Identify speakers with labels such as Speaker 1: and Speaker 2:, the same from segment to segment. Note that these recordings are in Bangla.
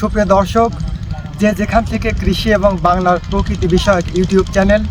Speaker 1: সুপ্রিয় দর্শক, যে যেখান থেকে কৃষি এবং বাংলার প্রকৃতি বিষয়ক ইউটিউব চ্যানেল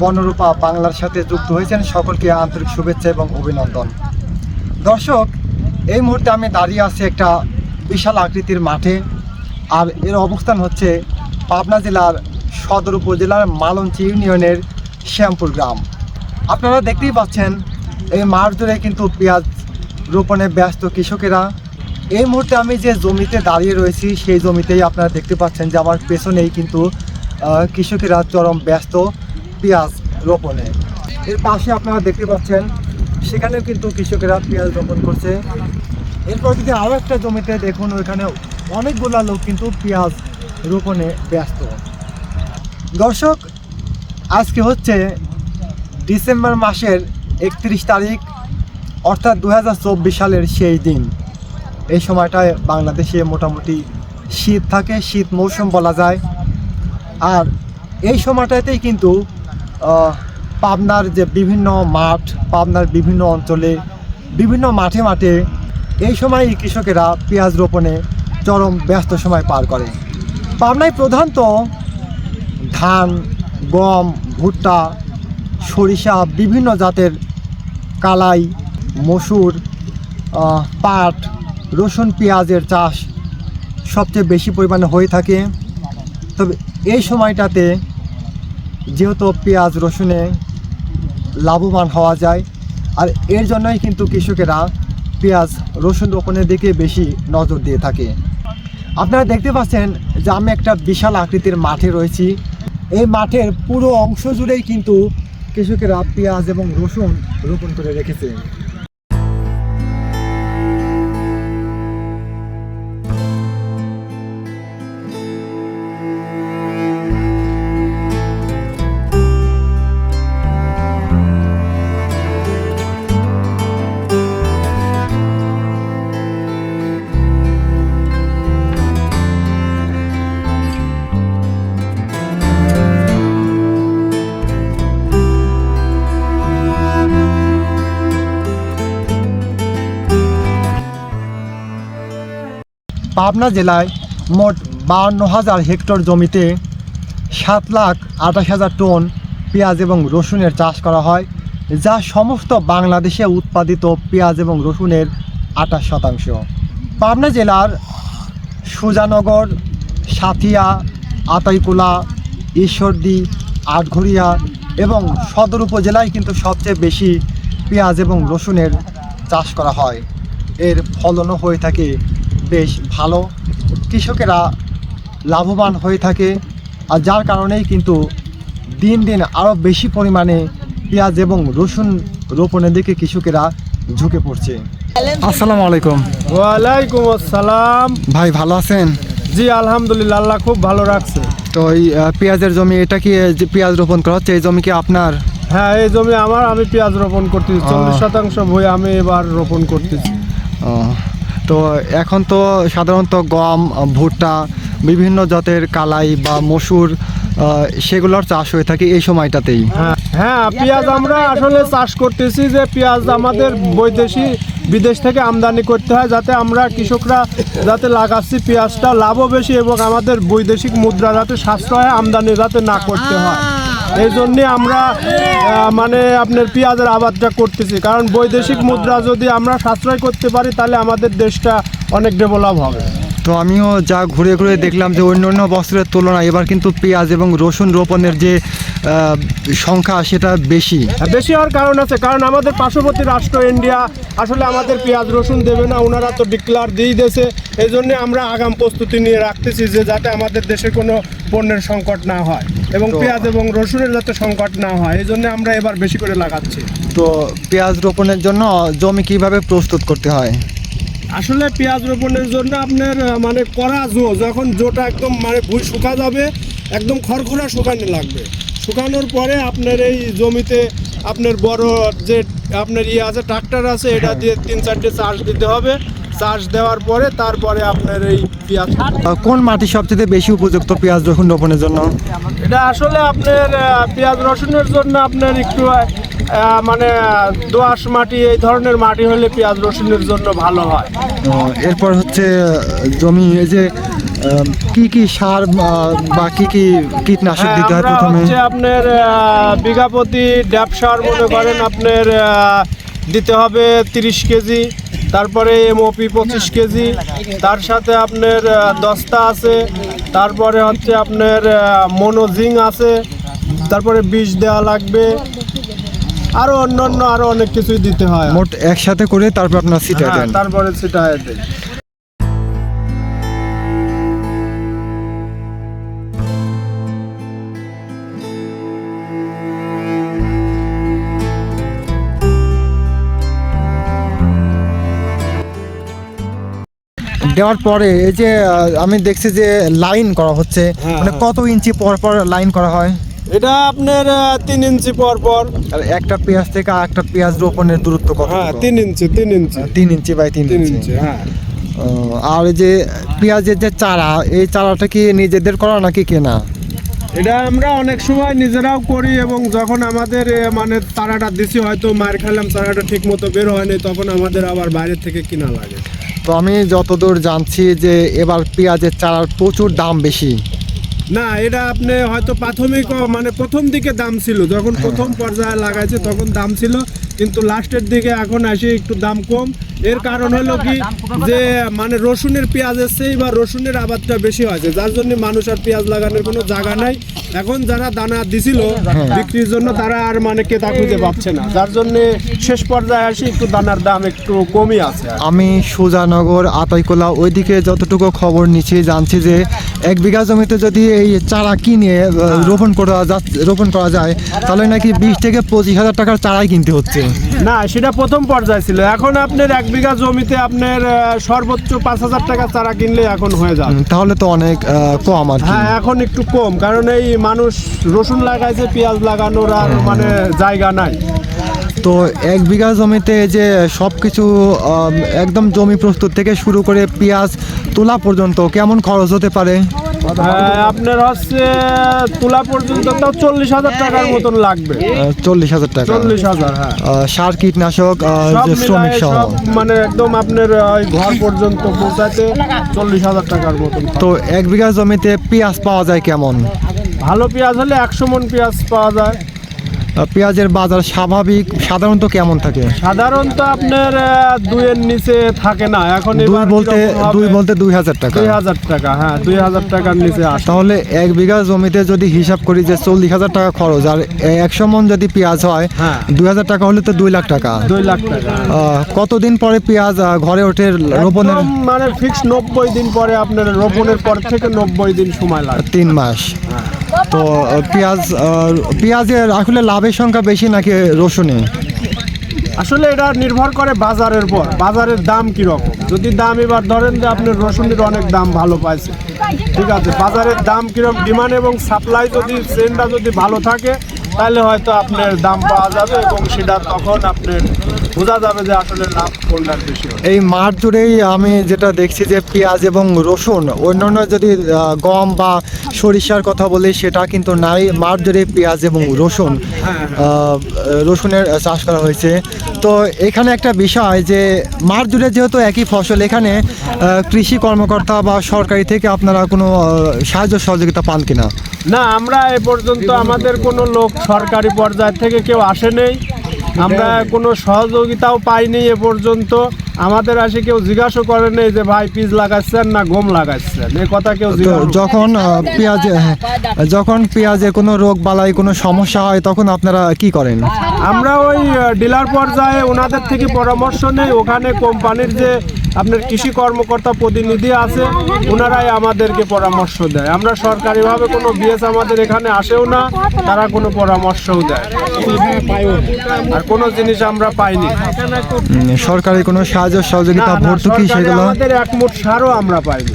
Speaker 1: বনরূপা বাংলার সাথে যুক্ত হয়েছেন, সকলকে আন্তরিক শুভেচ্ছা এবং অভিনন্দন। দর্শক, এই মুহূর্তে আমি দাঁড়িয়ে আছি একটা বিশাল আকৃতির মাঠে। আর এর অবস্থান হচ্ছে পাবনা জেলার সদর উপজেলার মালঞ্চি ইউনিয়নের শ্যামপুর গ্রাম। আপনারা দেখতেই পাচ্ছেন, এই মাঠ জুড়ে কিন্তু পেঁয়াজ রোপণে ব্যস্ত কৃষকেরা এই মুহূর্তে আমি যে জমিতে দাঁড়িয়ে রয়েছি, সেই জমিতেই আপনারা দেখতে পাচ্ছেন যে আমার পেছনেই কিন্তু কৃষকেরা চরম ব্যস্ত পেঁয়াজ রোপণে। এর পাশে আপনারা দেখতে পাচ্ছেন, সেখানেও কিন্তু কৃষকেরা পেঁয়াজ রোপণ করছে। এরপর যদি আরও একটা জমিতে দেখুন ওইখানে অনেকগুলা লোক কিন্তু পেঁয়াজ রোপণে ব্যস্ত। দর্শক, আজকে হচ্ছে ডিসেম্বর মাসের একত্রিশ তারিখ, অর্থাৎ দু হাজার চব্বিশ সালের সেই দিন। এই সময়টায় বাংলাদেশে মোটামুটি শীত থাকে, শীত মৌসুম বলা যায়। আর এই সময়টাতেই কিন্তু পাবনার যে বিভিন্ন মাঠ, পাবনার বিভিন্ন অঞ্চলে, বিভিন্ন মাঠে মাঠে এই সময় কৃষকেরা পেঁয়াজ রোপণে চরম ব্যস্ত সময় পার করে। পাবনায় প্রধানত ধান, গম, ভুট্টা, সরিষা, বিভিন্ন জাতের কালাই, মসুর পাট রসুন, পেঁয়াজের চাষ সবচেয়ে বেশি পরিমাণে হয়ে থাকে। তবে এই সময়টাতে যেহেতু পেঁয়াজ, রসুনে লাভবান হওয়া যায়, আর এর জন্যই কিন্তু কৃষকেরা পেঁয়াজ, রসুন রোপণের দিকে বেশি নজর দিয়ে থাকে। আপনারা দেখতে পাচ্ছেন যে আমি একটা বিশাল আকৃতির মাঠে রয়েছি। এই মাঠের পুরো অংশ জুড়েই কিন্তু কৃষকেরা পেঁয়াজ এবং রসুন রোপণ করে রেখেছে। পাবনা জেলায় মোট বাহান্ন হাজার হেক্টর জমিতে সাত লাখ আঠাশ হাজার টন পেঁয়াজ এবং রসুনের চাষ করা হয়, যা সমস্ত বাংলাদেশে উৎপাদিত পেঁয়াজ এবং রসুনের আঠাশ শতাংশ। পাবনা জেলার সুজানগর, সাথিয়া, আতাইকুলা, ঈশ্বরদী, আটঘরিয়া এবং সদর উপজেলায় কিন্তু সবচেয়ে বেশি পেঁয়াজ এবং রসুনের চাষ করা হয়। এর ফলনও হয়ে থাকে বেশ ভালো। কৃষকেরা লাভবান হয়ে থাকে আর যার কারণেই কিন্তু দিন দিন আরও বেশি পরিমাণে পেঁয়াজ এবং রসুন রোপণের দিকে কৃষকেরা ঝুঁকে পড়ছে। আসসালামু আলাইকুম।
Speaker 2: ওয়ালাইকুম আসসালাম।
Speaker 1: ভাই ভালো আছেন?
Speaker 2: জি আলহামদুলিল্লাহ আল্লাহ খুব ভালো রাখছে।
Speaker 1: তো এই পেঁয়াজের জমি এটা কি যে পেঁয়াজ রোপণ করা হচ্ছে এই জমি কি আপনার?
Speaker 2: হ্যাঁ এই জমি আমার আমি পেঁয়াজ রোপণ করতেছি। চল্লিশ শতাংশ বই আমি এবার রোপণ করতেছি।
Speaker 1: ও, তো এখন তো সাধারণত গম, ভুট্টা, বিভিন্ন জাতের কালাই বা মসুর সেগুলোর চাষ হয়ে থাকে এই সময়টাতেই।
Speaker 2: হ্যাঁ হ্যাঁ পেঁয়াজ আমরা আসলে চাষ করতেছি যে পেঁয়াজ আমাদের বৈদেশিক বিদেশ থেকে আমদানি করতে হয় যাতে আমরা কৃষকরা যাতে লাগাচ্ছি পেঁয়াজটা লাভও বেশি এবং আমাদের বৈদেশিক মুদ্রা যাতে সাশ্রয় আমদানি যাতে না করতে হয়। এই জন্যে আমরা মানে আপনার পেঁয়াজের আবাদটা করতেছি। কারণ বৈদেশিক মুদ্রা যদি আমরা সাশ্রয় করতে পারি, তাহলে আমাদের দেশটা অনেক ডেভেলপ হবে।
Speaker 1: তো আমিও যা ঘুরে ঘুরে দেখলাম যে অন্য অন্য বছরের তুলনায় এবার কিন্তু পেঁয়াজ এবং রসুন রোপণের যে সংখ্যা সেটা বেশি।
Speaker 2: হ্যাঁ, বেশি হওয়ার কারণ আছে কারণ আমাদের পার্শ্ববর্তী রাষ্ট্র ইন্ডিয়া আসলে আমাদের পেঁয়াজ রসুন দেবে না ওনারা তো ডিক্লার দিয়ে দিয়েছে। এই জন্য আমরা আগাম প্রস্তুতি নিয়ে রাখতেছি যে যাতে আমাদের দেশে কোনো পণ্যের সংকট না হয় এবং পেঁয়াজ এবং রসুনের যাতে সংকট না হয় এই জন্য আমরা এবার বেশি করে লাগাচ্ছি।
Speaker 1: তো পেঁয়াজ রোপণের জন্য জমি কীভাবে প্রস্তুত করতে হয়?
Speaker 2: আসলে পেঁয়াজ রোপণের জন্য আপনার মানে করা জো যখন জোটা একদম মানে ভুই শুকা যাবে একদম খড়খড়া শুকানো লাগবে। শুকানোর পরে আপনার এই জমিতে আপনার বড় যে আপনার ইয়ে আছে ট্রাক্টর আছে এটা দিয়ে তিন চারটে চাষ দিতে হবে। চাষ দেওয়ার পরে তারপরে আপনার এই পেঁয়াজ।
Speaker 1: কোন মাটি সবচেয়ে বেশি উপযুক্ত পেঁয়াজ রসুন রোপণের জন্য?
Speaker 2: এটা আসলে আপনার পেঁয়াজ রসুনের জন্য আপনার একটু মানে দোআঁশ মাটি এই ধরনের মাটি হলে পেঁয়াজ রসুনের জন্য ভালো হয়।
Speaker 1: এরপর হচ্ছে জমি এই যে কি কি সার বা কি কি কীটনাশক
Speaker 2: হ্যাঁ,
Speaker 1: দিতে হয় প্রথমে?
Speaker 2: আপনার বিঘা প্রতি ড্যাপ সার মনে করেন আপনার দিতে হবে তিরিশ কেজি। তারপরে এমওপি পঁচিশ কেজি তার সাথে আপনার দস্তা আছে তারপরে হচ্ছে আপনার মনোজিং আছে তারপরে বিষ দেওয়া লাগবে আরও অন্য অন্য আরও অনেক কিছুই দিতে হয়।
Speaker 1: মোট একসাথে করে তারপর আপনার সিটা
Speaker 2: হ্যাঁ,
Speaker 1: দেন।
Speaker 2: তারপরে সেটা দেয়।
Speaker 1: দেওয়ার পরে এই যে আমি দেখছি যে লাইন করা হচ্ছে।
Speaker 2: হ্যাঁ,
Speaker 1: মানে
Speaker 2: হ্যাঁ।
Speaker 1: কত ইঞ্চি পর পর লাইন করা হয়?
Speaker 2: এটা আপনার তিন ইঞ্চি পর পর।
Speaker 1: একটা পেঁয়াজ থেকে একটা পেঁয়াজ রোপণের দূরত্ব কত?
Speaker 2: হ্যাঁ তিন ইঞ্চি তিন ইঞ্চি।
Speaker 1: তিন ইঞ্চি বাই তিন ইঞ্চি।
Speaker 2: হ্যাঁ।
Speaker 1: আর এই যে পেঁয়াজের যে চারা এই চারাটা কি নিজেদের করা নাকি কেনা?
Speaker 2: এটা আমরা অনেক সময় নিজেরাও করি এবং যখন আমাদের মানে তারাটা দিছি হয়তো মার খেলাম তারাটা ঠিক মতো বের হয়নি তখন আমাদের আবার বাইরের থেকে কিনা লাগে।
Speaker 1: তো আমি যতদূর জানছি যে এবার পেঁয়াজের চারার প্রচুর দাম বেশি।
Speaker 2: না এটা আপনি হয়তো প্রাথমিক মানে প্রথম দিকে দাম ছিল। যখন প্রথম পর্যায়ে লাগাইছে তখন দাম ছিল। কিন্তু লাস্টের দিকে এখন আসে একটু দাম কম। এর কারণ হলো কি যে মানে রসুনের পেঁয়াজের চেয়ে বা রসুনের আবাদটা বেশি হয়েছে। যার জন্য মানুষ আর পেঁয়াজ লাগানোর কোনো জায়গা নাই। এখন যারা দানা দিছিল বিক্রির জন্য তারা আর মানে ক্রেতা খুঁজে পাচ্ছে না। যার জন্য শেষ পর্যায়ে আসি একটু দানার দাম একটু কমই আছে।
Speaker 1: আমি সুজানগর আতাইকোলা ওইদিকে যতটুকু খবর নিচ্ছি জানছি যে এক বিঘা জমিতে যদি এই চারা কিনে রোপণ করা রোপণ করা যায় তাহলে নাকি বিশ থেকে পঁচিশ হাজার টাকার চারাই কিনতে হচ্ছে।
Speaker 2: না সেটা প্রথম পর্যায়ে ছিল। এখন আপনার এক বিঘা জমিতে আপনার সর্বোচ্চ পাঁচ হাজার টাকা চারা কিনলে এখন হয়ে যাবে।
Speaker 1: তাহলে তো অনেক কম আর
Speaker 2: হ্যাঁ এখন একটু কম। কারণ এই মানুষ রসুন লাগাইছে পেঁয়াজ লাগানোর আর মানে জায়গা নাই।
Speaker 1: তো এক বিঘা জমিতে যে সব কিছু একদম জমি প্রস্তুত থেকে শুরু করে পেঁয়াজ তোলা পর্যন্ত কেমন খরচ হতে পারে?
Speaker 2: আপনার হচ্ছে তোলা পর্যন্ত তাও চল্লিশ হাজার টাকার মতন লাগবে।
Speaker 1: চল্লিশ হাজার টাকা।
Speaker 2: চল্লিশ হাজার হ্যাঁ।
Speaker 1: সার কীটনাশক যে শ্রমিক সহ।
Speaker 2: মানে একদম আপনার ওই ঘর পর্যন্ত পৌঁছাতে চল্লিশ হাজার টাকার মতন।
Speaker 1: তো এক বিঘা জমিতে পেঁয়াজ পাওয়া যায় কেমন?
Speaker 2: ভালো পেঁয়াজ হলে একশো মন পেঁয়াজ পাওয়া যায়।
Speaker 1: পেঁয়াজের বাজার স্বাভাবিক সাধারণত কেমন থাকে?
Speaker 2: সাধারণত আপনার দুইয়ের নিচে থাকে না। এখন
Speaker 1: দুই বলতে দুই বলতে দুই হাজার টাকা।
Speaker 2: দুই হাজার টাকা হ্যাঁ দুই হাজার টাকার নিচে আসে।
Speaker 1: তাহলে এক বিঘা জমিতে যদি হিসাব করি যে চল্লিশ হাজার টাকা খরচ আর একশো মন যদি পেঁয়াজ হয়
Speaker 2: হ্যাঁ।
Speaker 1: দুই হাজার টাকা হলে তো দুই লাখ টাকা।
Speaker 2: দুই লাখ টাকা
Speaker 1: কতদিন পরে পেঁয়াজ ঘরে ওঠে রোপণের?
Speaker 2: মানে ফিক্স নব্বই দিন পরে আপনার রোপণের পর থেকে নব্বই দিন সময় লাগে।
Speaker 1: তিন মাস। তো পেঁয়াজ পেঁয়াজের আসলে লাভের সংখ্যা বেশি নাকি রসুনে?
Speaker 2: আসলে এটা নির্ভর করে বাজারের পর বাজারের দাম কীরকম? যদি দাম এবার ধরেন যে আপনি রসুনের অনেক দাম ভালো পাইছে ঠিক আছে, বাজারের দাম কীরকম? ডিমান্ড এবং সাপ্লাই যদি চেনটা যদি ভালো থাকে তাহলে হয়তো আপনার দাম পাওয়া যাবে এবং সেটা তখন আপনার বোঝা যাবে যে আসলে লাভ কোনটার বেশি
Speaker 1: এই মাঠ জুড়েই আমি যেটা দেখছি যে পেঁয়াজ এবং রসুন অন্যান্য যদি গম বা সরিষার কথা বলি সেটা কিন্তু নাই। মাঠ জুড়ে পেঁয়াজ এবং রসুন রসুনের চাষ করা হয়েছে। তো এখানে একটা বিষয় যে মাঠ জুড়ে যেহেতু একই ফসল এখানে কৃষি কর্মকর্তা বা সরকারি থেকে আপনারা কোনো সাহায্য সহযোগিতা পান কিনা?
Speaker 2: না, আমরা এ পর্যন্ত আমাদের কোনো লোক সরকারি পর্যায় থেকে কেউ আসে নেই। আমরা কোনো সহযোগিতাও পাইনি এ পর্যন্ত। আমাদের আসে কেউ জিজ্ঞাসা করে নেই যে ভাই পিস লাগাচ্ছেন না গম লাগাচ্ছেন? এ কথা কেউ
Speaker 1: যখন আহ, পেঁয়াজ হ্যাঁ, যখন পেঁয়াজে কোনো রোগ বালাই কোনো সমস্যা হয় তখন আপনারা কি করেন?
Speaker 2: আমরা ওই ডিলার পর্যায়ে ওনাদের থেকে পরামর্শ নেই। ওখানে কোম্পানির যে আপনার কৃষি কর্মকর্তা প্রতিনিধি আছে ওনারাই আমাদেরকে পরামর্শ দেয়। আমরা সরকারিভাবে কোনো বিএস আমাদের এখানে আসেও না তারা কোনো পরামর্শও দেয়। আর কোনো জিনিস আমরা পাইনি।
Speaker 1: সরকারি কোনো সাহায্য সহযোগিতা ভর্তুকি সেগুলো
Speaker 2: আমাদের এক মুঠ সারও আমরা পাইনি।